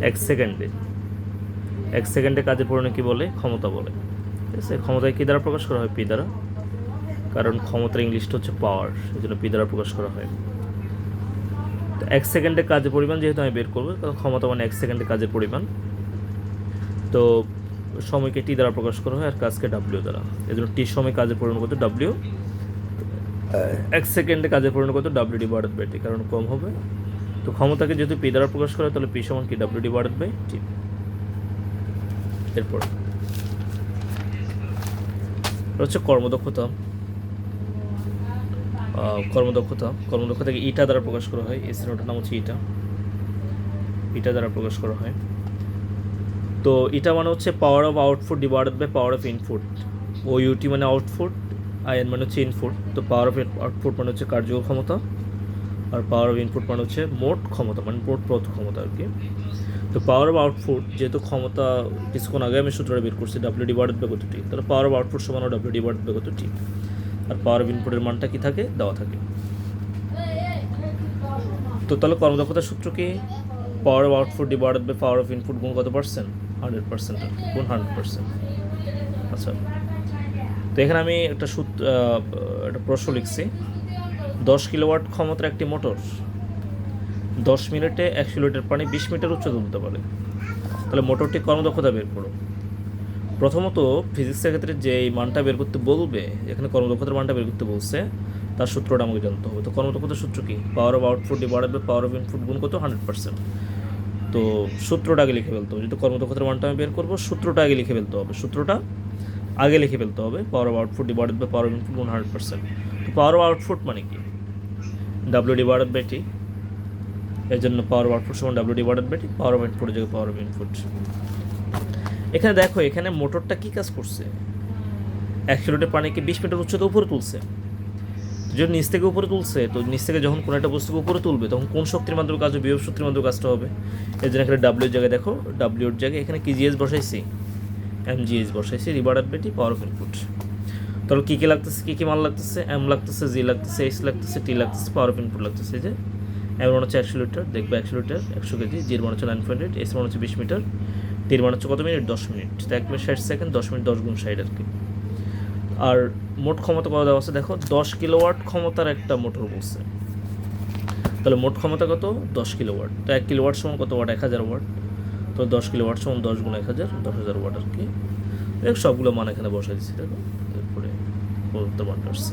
এক সেকেন্ডে। এক সেকেন্ডে কাজের পরিমাণ কি বলে? ক্ষমতা বলে। ঠিক আছে? ক্ষমতাকে কী দ্বারা প্রকাশ করা হয়? পি দ্বারা। কারণ ক্ষমতার ইংলিশটা হচ্ছে পাওয়ার সেই জন্য পি দ্বারা প্রকাশ করা হয়। তো এক সেকেন্ডে কাজের পরিমাণ যেহেতু আমি বের করব কারণ ক্ষমতা মানে এক সেকেন্ডে কাজের পরিমাণ। তো সময়কে টি দ্বারা প্রকাশ করা হয় আর কাজকে ডাব্লিউ দ্বারা। এই জন্য টি সময় কাজের পরিমাণ কত? ডাব্লিউ এক সেকেন্ডে কাজের পরিমাণ কত? ডাব্লিউ ডি বাই টি কারণ কম হবে। তো ক্ষমতাকে যেহেতু পি দ্বারা প্রকাশ করা, তাহলে পি সমান কি? ডাব্লিউ ডিভাইডেড বাই টি এরপর। হচ্ছে কর্মদক্ষতা। কর্মদক্ষতা। কর্মদক্ষতাকে ইটা দ্বারা প্রকাশ করা হয়। এই সিনেমাটার নাম হচ্ছে ইটা ইটা দ্বারা প্রকাশ করা হয়। তো এটা মানে হচ্ছে power of output divided by power of input O U T মানে আউটপুট আইএন মানে হচ্ছে ইনপুট তো পাওয়ার অফ আউটপুট মানে হচ্ছে কার্যকর ক্ষমতা। আর পাওয়ার অফ ইনপুট মানে হচ্ছে মোট ক্ষমতা মানে মোট পথ ক্ষমতা আর কি। তো পাওয়ার অফ আউটপুট যেহেতু ক্ষমতা কিছুক্ষণ আগে আমি সূত্রটা বের করছি ডাব্লিউ ডিভাইডেড বাই কত টি তাহলে পাওয়ার অফ আউটপুট সমান ডাব্লিউ ডিভাইডেড বাই কত টি আর পাওয়ার অফ ইনপুটের মানটা কি থাকে? দেওয়া থাকে। তো তাহলে কর্মদক্ষতার সূত্র কি? Power of output divided by power of input গুণ কত পার্সেন্ট হান্ড্রেড পার্সেন্ট গুণ হান্ড্রেড পার্সেন্ট আচ্ছা। তো এখানে আমি একটা সূত্র একটা প্রশ্ন লিখছি। দশ কিলোওয়াট ক্ষমতার একটি মোটর দশ মিনিটে একশো লিটার পানি বিশ মিটার উচ্চ তুলতে পারে তাহলে মোটরটি কর্মদক্ষতা বের করো। প্রথমত ফিজিক্সের ক্ষেত্রে যে এই মানটা বের করতে বলবে এখানে কর্মদক্ষতার মানটা বের করতে বলছে, তার সূত্রটা আমাকে জানতে হবে। তো কর্মদক্ষতার সূত্র কী? Power of output divided by power of input গুণ কত? হান্ড্রেড পার্সেন্ট তো সূত্রটা আগে লিখে ফেলতে হবে। যদি কর্মদক্ষতার মানটা আমি বের করব, সূত্রটা আগে লিখে ফেলতে হবে। সূত্রটা আগে লিখে ফেলতে হবে। Power of output divided by power of input গুণ হান্ড্রেড পার্সেন্ট তো পাওয়ার অফ আউটপুট মানে কি? ডাব্লিউ ডিভাইডেড বাই টি এর জন্য পাওয়ার আউটপুট সমান W divided by T power of ইনপুটের জায়গায় পাওয়ার অফ ইনপুট এখানে দেখো, এখানে মোটরটা কি কাজ করছে? একশো লিটার পানিকে বিশ মিটার উচ্চতা উপরে তুলছে? যদি নিচ থেকে উপরে তুলছে, তো নিচ থেকে যখন কোনো একটা বস্তুকে উপরে তুলবে, তখন কোন শক্তির মাধ্যমে কাজ হবে? বিভব শক্তির মাধ্যমে কাজটা হবে। এর জন্য এখানে ডাব্লিউর জায়গায় দেখো ডাব্লিউর জায়গায় এখানে কি জিএস বসাইছি? এম জিএস বসাইছি রিভার্ডার বেটি পাওয়ার অফ ইনপুট তাহলে কী কী লাগতেছে? কী কী মাল লাগতেছে? এম লাগতেছে জি লাগতেছে এইচ লাগতেছে টি লাগতেছে পাওয়ার ইনপুট লাগতেছে যে। এম মান হচ্ছে একশো লিটার, দেখবে একশো লিটার, একশো কেজি জির মান হচ্ছে নাইন পয়েন্ট এইট এস মান হচ্ছে বিশ মিটার টির মান হচ্ছে কত মিনিট? দশ মিনিট। এক মিনিট ষাট সেকেন্ড, দশ মিনিট দশ গুণ ষাট আর কি। আর মোট ক্ষমতা কত দেওয়া আছে? দেখো, দশ কিলোওয়াট ক্ষমতার একটা মোটর বলছে। তাহলে মোট ক্ষমতা কত? দশ কিলোওয়াট। তো এক কিলোওয়াট সমান কত? ওয়াট, এক হাজার ওয়াট। তো দশ কিলোওয়াট সমান দশ গুণ এক হাজার, দশ হাজার ওয়াট আর কি। দেখ, সবগুলো মান এখানে বসাই দিচ্ছি দেখো। বলতে আসছে